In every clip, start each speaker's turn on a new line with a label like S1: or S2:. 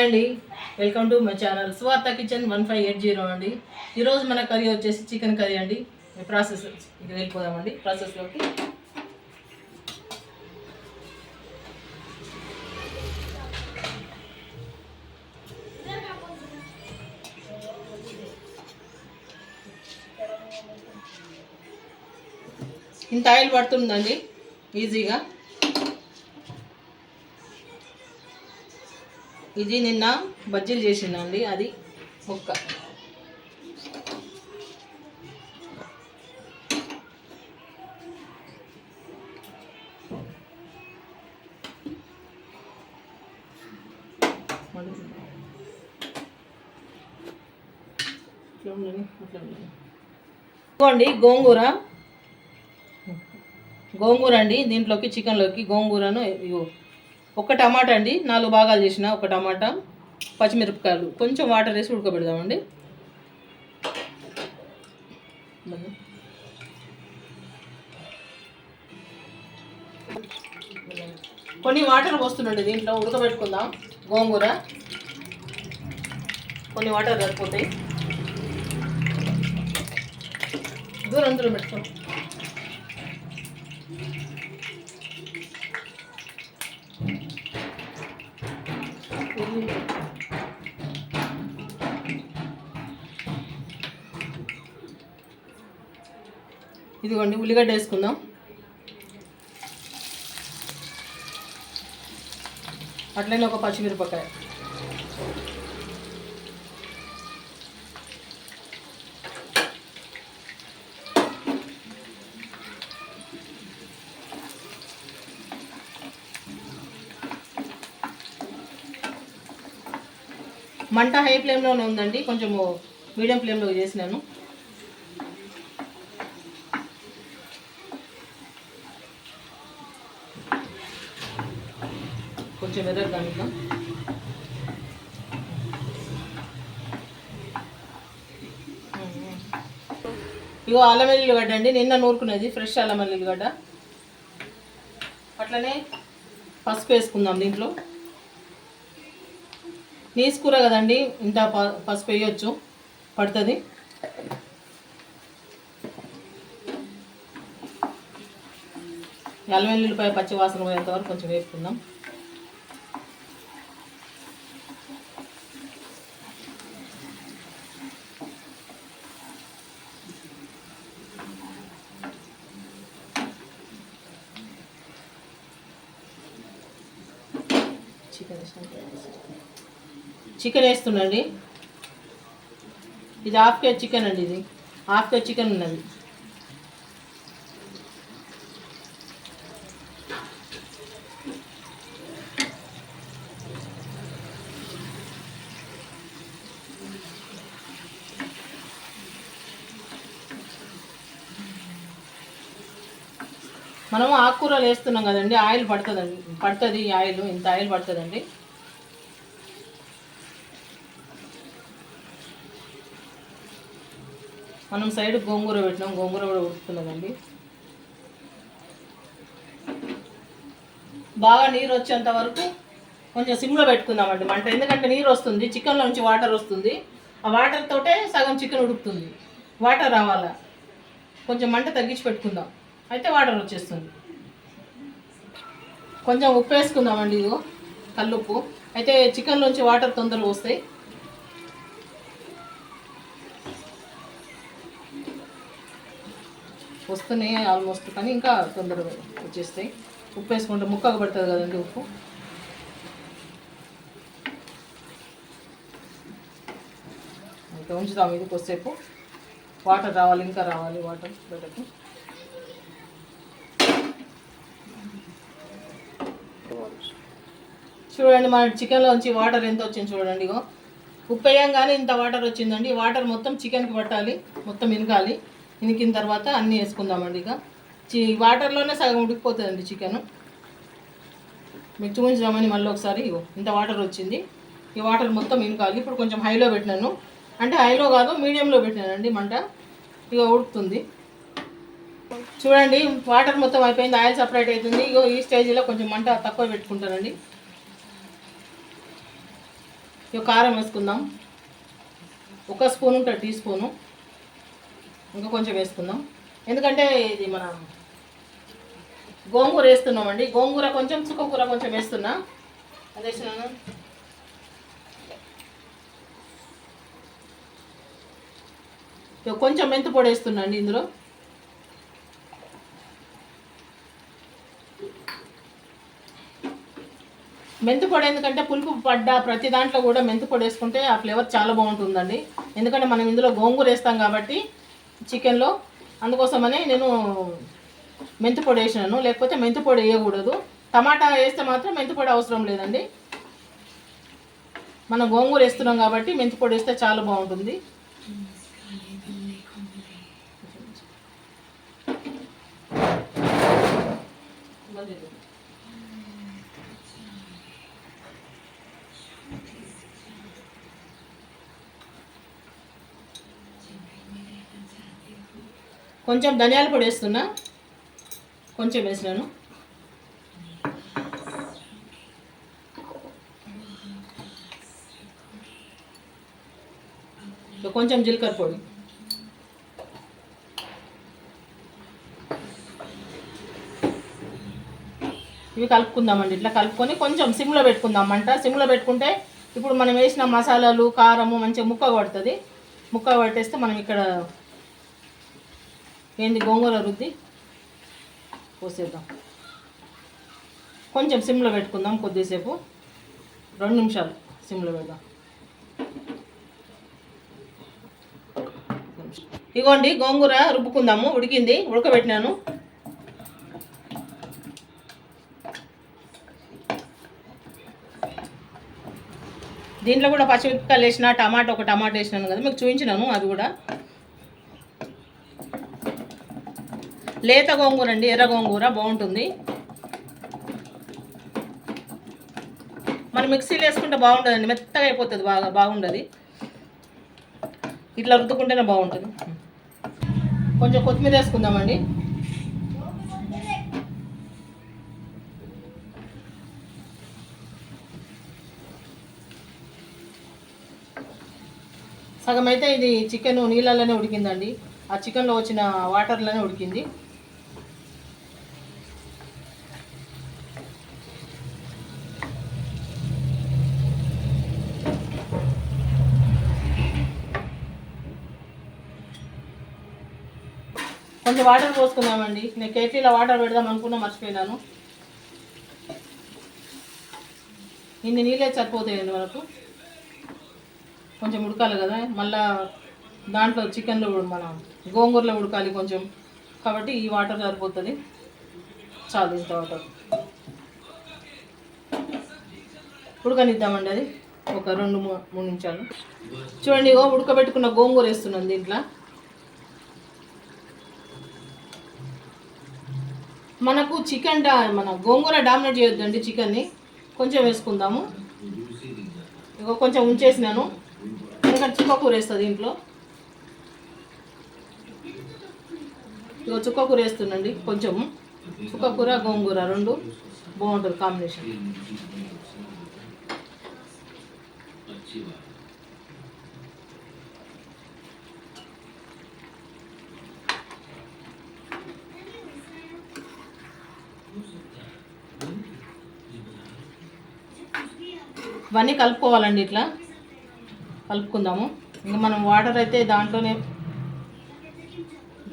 S1: అండి. Welcome to my channel. Swartha kitchen one five eight zero అండి. ఈరోజు మన కర్రీ వచ్చేసి చికెన్ కర్రీ అండి. ప్రాసెస్ ఇక వెళ్ళిపోదామండి. ప్రాసెస్లోకి ఇంత ఆయిల్ పడుతుందండి. ఈజీగా. ఇది నిన్న బజ్జీలు చేసిందండి అది ముక్క. ఇదిగోండి గోంగూర. గోంగూర అండి దీంట్లోకి చికెన్లోకి గోంగూరను ఇవ్వు. ఒక టమాటా అండి నాలుగు భాగాలు చేసిన ఒక టమాటా పచ్చిమిరపకాయలు. కొంచెం వాటర్ వేసి ఉడకబెడదామండి. కొన్ని వాటర్ పోస్తుండండి దీంట్లో ఉడకబెట్టుకుందాం. గోంగూర. కొన్ని వాటర్ సరిపోతాయి. దూరం దూరం పెట్టుకోండి ఇదిగోండి ఉల్లిగడ్డ వేసుకుందాం. అట్లనే ఒక పచ్చిమిరపకాయ. మంట హై ఫ్లేమ్లోనే ఉందండి కొంచెము మీడియం ఫ్లేమ్లో చేసినాను. కొంచెం ఎర్రగా కనుక ఇగో అల్లం వెల్లుల్లిగడ్డ అండి నిన్న నూరుకునేది ఫ్రెష్ అల్లం వెల్లుల్లిగడ్డ అట్లనే పసుపు వేసుకుందాం దీంట్లో. నీసు కూర కదండి ఇంత ప- పసుపు వేయొచ్చు పడుతుంది. అల్లం ఎల్లుల్లిపాయ పచ్చి వాసన పోయేంత వరకు కొంచెం వేసుకుందాం చికెన్ చికెన్ వేస్తుండండి ఇది హాఫ్ కేజీ చికెన్ అండి ఇది. హాఫ్ కేజీ చికెన్ ఉన్నది. మనము ఆకుకూరలు వేస్తున్నాం కదండి ఆయిల్ పడుతుందండి. పడుతుంది ఈ ఆయిల్ ఇంత ఆయిల్ పడుతుందండి. మనం సైడ్ గోంగూర పెట్టినాం గోంగూర కూడా ఉడుకుతున్నదండి బాగా నీరు వచ్చేంత వరకు కొంచెం సిమ్లో పెట్టుకుందామండి మంట ఎందుకంటే నీరు వస్తుంది చికెన్లో నుంచి వాటర్ వస్తుంది. ఆ వాటర్ తోటే సగం చికెన్ ఉడుకుతుంది. వాటర్ రావాలా? కొంచెం మంట తగ్గించి పెట్టుకుందాం. అయితే వాటర్ వచ్చేస్తుంది. కొంచెం ఉప్పు వేసుకుందామండి ఇదిగో కల్లుప్పు. అయితే చికెన్లోంచి వాటర్ తొందరగా వస్తాయి. వస్తున్నాయి ఆల్మోస్ట్ కానీ ఇంకా తొందరగా వచ్చేస్తాయి. ఉప్పు వేసుకుంటే ముక్కకు పడుతుంది కదండి ఉప్పు. ఇంకా ఉంచుదాం ఇది కొద్దిసేపు. వాటర్ రావాలి ఇంకా రావాలి వాటర్ బయటకు. చూడండి మన చికెన్లోంచి వాటర్ ఎంత వచ్చింది చూడండి ఇగో. ఉప్పు వేయంగానే ఇంత వాటర్ వచ్చిందండి. ఈ వాటర్ మొత్తం చికెన్కి పట్టాలి మొత్తం ఇనకాలి ఇనికిన తర్వాత అన్నీ వేసుకుందామండి ఇక. చి వాటర్లోనే సగం ఉడికిపోతుందండి చికెన్. మీకు చూపించామని మళ్ళీ ఒకసారి ఇగో ఇంత వాటర్ వచ్చింది. ఈ వాటర్ మొత్తం ఇనకాలి ఇప్పుడు కొంచెం హైలో పెట్టినాను. అంటే హైలో కాదు మీడియంలో పెట్టినానండి మంట. ఇక ఉడుకుతుంది. చూడండి వాటర్ మొత్తం అయిపోయింది. ఆయిల్ సపరేట్ అవుతుంది. ఇగో ఈ స్టేజ్లో కొంచెం మంట తక్కువ పెట్టుకుంటానండి. ఇక కారం వేసుకుందాం. ఒక స్పూన్ ఉంటుంది టీ స్పూను. ఇంకా కొంచెం వేసుకుందాం. ఎందుకంటే ఇది మన గోంగూర వేస్తున్నామండి. గోంగూర కొంచెం చుక్కకూర కొంచెం వేస్తున్నా. అది వేస్తున్నాను? ఇక కొంచెం మెంతు పొడి వేస్తున్నా అండి ఇందులో. మెంతి పొడి ఎందుకంటే పులుపు పడ్డ ప్రతి దాంట్లో కూడా మెంతి పొడి వేసుకుంటే ఆ ఫ్లేవర్ చాలా బాగుంటుందండి. ఎందుకంటే మనం ఇందులో గోంగూర వేస్తాం కాబట్టి చికెన్లో. అందుకోసమని నేను మెంతి పొడి వేసినాను. లేకపోతే మెంతి పొడి వేయకూడదు. టమాటా వేస్తే మాత్రం మెంతి పొడి అవసరం లేదండి. మనం గోంగూర వేస్తున్నాం కాబట్టి మెంతి పొడి వేస్తే చాలా బాగుంటుంది. కొంచెం ధనియాల పొడి వేస్తున్నా. కొంచెం వేసినాను. కొంచెం జీలకర్ర పొడి. ఇవి కలుపుకుందామండి. ఇట్లా కలుపుకొని కొంచెం సిమ్లో పెట్టుకుందామంట. సిమ్లో పెట్టుకుంటే ఇప్పుడు మనం వేసిన మసాలాలు కారము మంచిగా ముక్క పడుతుంది ముక్క పట్టేస్తే మనం ఇక్కడ ఏంది గోంగూర రుద్ది? పోసేద్దాం. కొంచెం సిమ్లో పెట్టుకుందాం కొద్దిసేపు. రెండు నిమిషాలు సిమ్లో పెడదాం. ఇగోండి గోంగూర రుబ్బుకుందాము. ఉడికింది. ఉడకబెట్టినాను. దీంట్లో కూడా పచ్చిమిరపకాయలు వేసిన టమాటా ఒక టమాటా వేసినాను కదా మీకు చూపించినాను అది కూడా. లేత గోంగూర అండి ఎర్ర గోంగూర బాగుంటుంది. మనం మిక్సీలో వేసుకుంటే బాగుంటుందండి మెత్తగా అయిపోతుంది బాగా బాగుండదు. ఇట్లా రుద్దుకుంటేనే బాగుంటుంది. కొంచెం కొత్తిమీర వేసుకుందామండి. సగం అయితే ఇది చికెన్ నీళ్ళలోనే ఉడికిందండి. ఆ చికెన్లో వచ్చిన వాటర్లోనే ఉడికింది. కొంచెం వాటర్ పోసుకుందామండి. నేను కేట్లీలో వాటర్ పెడదాం అనుకున్నా మర్చిపోయినాను. ఇన్ని నీళ్ళే సరిపోతాయండి మనకు. కొంచెం ఉడకాలి కదా. మళ్ళా దాంట్లో చికెన్లో మన గోంగూరలో ఉడకాలి కొంచెం. కాబట్టి ఈ వాటర్ సరిపోతుంది. చాలు ఇంత వాటర్. ఉడకనిద్దామండి అది. ఒక రెండు మూడు నిమిషాలు. చూడండి ఇగో ఉడకబెట్టుకున్న గోంగూర వేస్తున్నాను దీంట్లో. మనకు చికెన్ డా మన గోంగూర డామినేట్ చేయొద్దండి చికెన్ని కొంచెం వేసుకుందాము. ఇగో కొంచెం ఉంచేసినాను. ఎందుకంటే చుక్కకూర వేస్తుంది దీంట్లో. ఇగో చుక్క కూర వేస్తుందండి కొంచెం. చుక్కకూర గోంగూర రెండు. బాగుంటుంది కాంబినేషన్. ఇవన్నీ కలుపుకోవాలండి ఇట్లా. కలుపుకుందాము. ఇంకా మనం వాటర్ అయితే దాంట్లోనే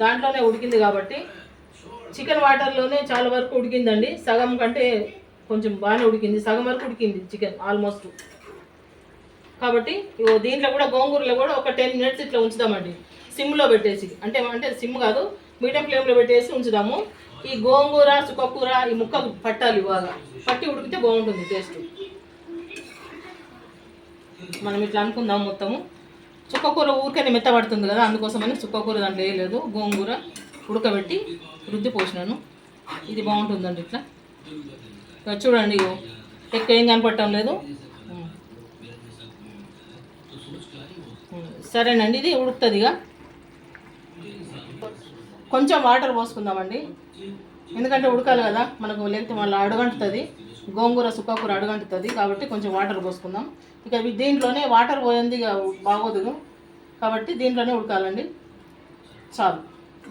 S1: దాంట్లోనే ఉడికింది కాబట్టి చికెన్ వాటర్లోనే చాలా వరకు ఉడికిందండి. సగం కంటే కొంచెం బాగానే ఉడికింది. సగం వరకు ఉడికింది చికెన్ ఆల్మోస్ట్. కాబట్టి ఇగో దీంట్లో కూడా గోంగూరలో కూడా ఒక టెన్ మినిట్స్ ఇట్లా ఉంచుదామండి. సిమ్లో పెట్టేసి అంటే అంటే సిమ్ కాదు మీడియం ఫ్లేమ్లో పెట్టేసి ఉంచుదాము. ఈ గోంగూర చుక్కకూర ఈ ముక్క పట్టాలి బాగా పట్టి ఉడికితే బాగుంటుంది టేస్ట్. మనం ఇట్లా అనుకుందాం మొత్తము. చుక్కకూర ఊరికే మెత్తబడుతుంది కదా అందుకోసమని చుక్కకూర దాంట్లో వేయలేదు గోంగూర ఉడకబెట్టి రుద్ది పోసినాను. ఇది బాగుంటుందండి ఇట్లా. ఇక చూడండి ఎక్కువ ఏం కనపడటం లేదు. సరేనండి ఇది ఉడుకుతుంది ఇక. కొంచెం వాటర్ పోసుకుందామండి. ఎందుకంటే ఉడకాలి కదా మనకు లేకపోతే మళ్ళీ అడుగంటుతుంది. గోంగూర సుక్కకూర అడుగంటుతుంది కాబట్టి కొంచెం వాటర్ పోసుకుందాం. ఇక దీంట్లోనే వాటర్ పోయింది ఇక బాగోదు. కాబట్టి దీంట్లోనే ఉడకాలండి. చాలు.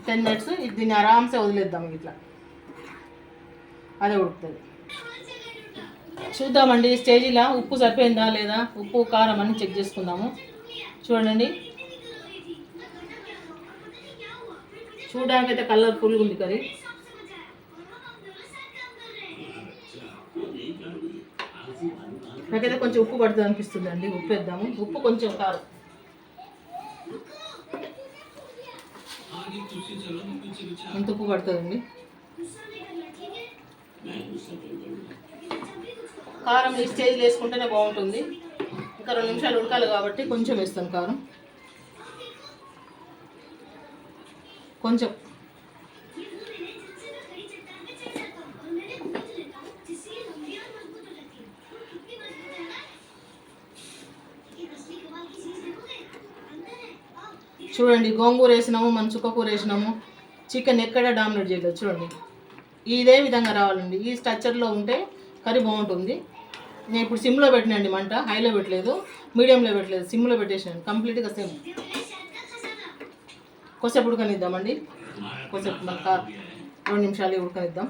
S1: టెన్ మినిట్స్ దీన్ని ఆరామ్సే వదిలేద్దాం ఇట్లా. అదే ఉడుకుతుంది. చూద్దామండి స్టేజీలో ఉప్పు సరిపోయిందా లేదా? ఉప్పు కారం అని చెక్ చేసుకుందాము. చూడండి. చూడడానికి అయితే కలర్ఫుల్గా ఉంది కర్రీ. నాకైతే కొంచెం ఉప్పు పడుతుంది అనిపిస్తుంది అండి ఉప్పు వేద్దాము ఉప్పు కొంచెం కారం. ఎంత ఉప్పు పడుతుందండి. కారం ఈ స్టేజ్లో వేసుకుంటేనే బాగుంటుంది. ఇంకా రెండు నిమిషాలు ఉడకాలి కాబట్టి కొంచెం వేస్తాను కారం. కొంచెం చూడండి గోంగూర వేసినాము మన చుక్కకూర వేసినాము చికెన్ ఎక్కడ డామినేట్ చేయలేదు చూడండి. ఇదే విధంగా రావాలండి. ఈ స్ట్రక్చర్లో ఉంటే కర్రీ బాగుంటుంది. నేను ఇప్పుడు సిమ్లో పెట్టినండి మంట హైలో పెట్టలేదు మీడియంలో పెట్టలేదు సిమ్లో పెట్టేసాను కంప్లీట్గా సేమ్ కొసేపు ఉడకనిద్దామండి. కొసేపు మన కార్ రెండు నిమిషాలు ఉడకనిద్దాం.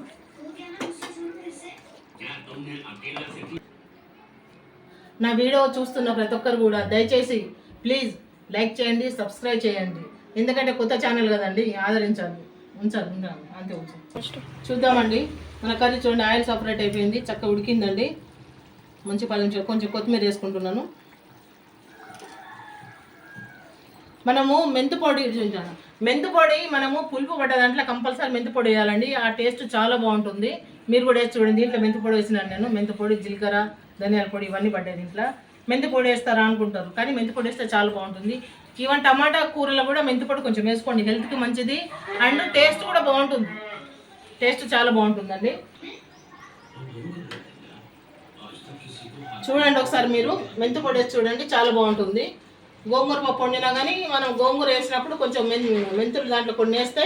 S1: నా వీడియో చూస్తున్న ప్రతి ఒక్కరు కూడా దయచేసి ప్లీజ్ లైక్ చేయండి సబ్స్క్రైబ్ చేయండి. ఎందుకంటే కొత్త ఛానల్ కదండి ఆదరించాలి. ఉంచాలి ఉండాలి. అంతే ఉంచాలి. చూద్దామండి. మన కర్రీ చూడండి ఆయిల్ సపరేట్ అయిపోయింది. చక్కగా ఉడికిందండి. మంచి పది నిమిషాలు కొంచెం కొత్తిమీర వేసుకుంటున్నాను. మనము మెంతు పొడి చూసాను మెంతు పొడి మనము పులుపు పడ్డ దాంట్లో కంపల్సరీ మెంతు పొడి వేయాలండి. ఆ టేస్ట్ చాలా బాగుంటుంది. మీరు కూడా వేసి చూడండి. దీంట్లో మెంతు పొడి వేసినాను నేను. మెంతు పొడి జీలకర్ర ధనియాల పొడి ఇవన్నీ పడ్డాయి దీంట్లో. మెంతి పొడి వేస్తారా అనుకుంటారు. కానీ మెంతి పొడి వేస్తే చాలా బాగుంటుంది. ఈవెన్ టమాటా కూరలో కూడా మెంతి పొడి కొంచెం వేసుకోండి. హెల్త్కి మంచిది. అండ్ టేస్ట్ కూడా బాగుంటుంది. టేస్ట్ చాలా బాగుంటుందండి. చూడండి ఒకసారి మీరు. మెంతి పొడి వేసి చూడండి. చాలా బాగుంటుంది. గోంగూర పప్పు వండినా కానీ మనం గోంగూర వేసినప్పుడు కొంచెం మెన్ మెంతులు దాంట్లో కొన్ని వేస్తే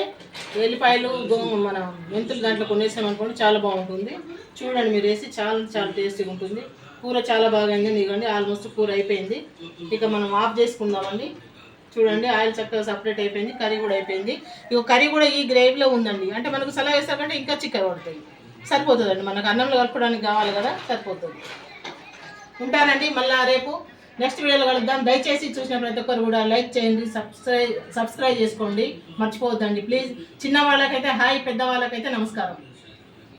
S1: ఎల్లిపాయలు గో మన మెంతులు దాంట్లో కొన్ని వేసామనుకోండి చాలా బాగుంటుంది. చూడండి మీరు వేసి చాలా చాలా టేస్టీగా ఉంటుంది. కూర చాలా బాగా అయింది ఇదిగోండి ఆల్మోస్ట్ కూర అయిపోయింది. ఇక మనం ఆఫ్ చేసుకుందామండి. చూడండి ఆయిల్ చక్కగా సపరేట్ అయిపోయింది కర్రీ కూడా అయిపోయింది. ఇక కర్రీ కూడా ఈ గ్రేవీలో ఉందండి. అంటే మనకు సలహా వేసాకంటే ఇంకా చిక్కగా పడుతుంది. సరిపోతుందండి మనకు అన్నంలో కలుపుకోవడానికి కావాలి కదా సరిపోతుంది. ఉంటానండి మళ్ళీ రేపు నెక్స్ట్ వీడియోలో కలుద్దాం. దయచేసి చూసిన ప్రతి ఒక్కరు కూడా లైక్ చేయండి సబ్స్క్రైబ్ సబ్స్క్రైబ్ చేసుకోండి. మర్చిపోవద్దండి ప్లీజ్ చిన్న వాళ్ళకైతే హాయ్ పెద్ద వాళ్ళకైతే నమస్కారం.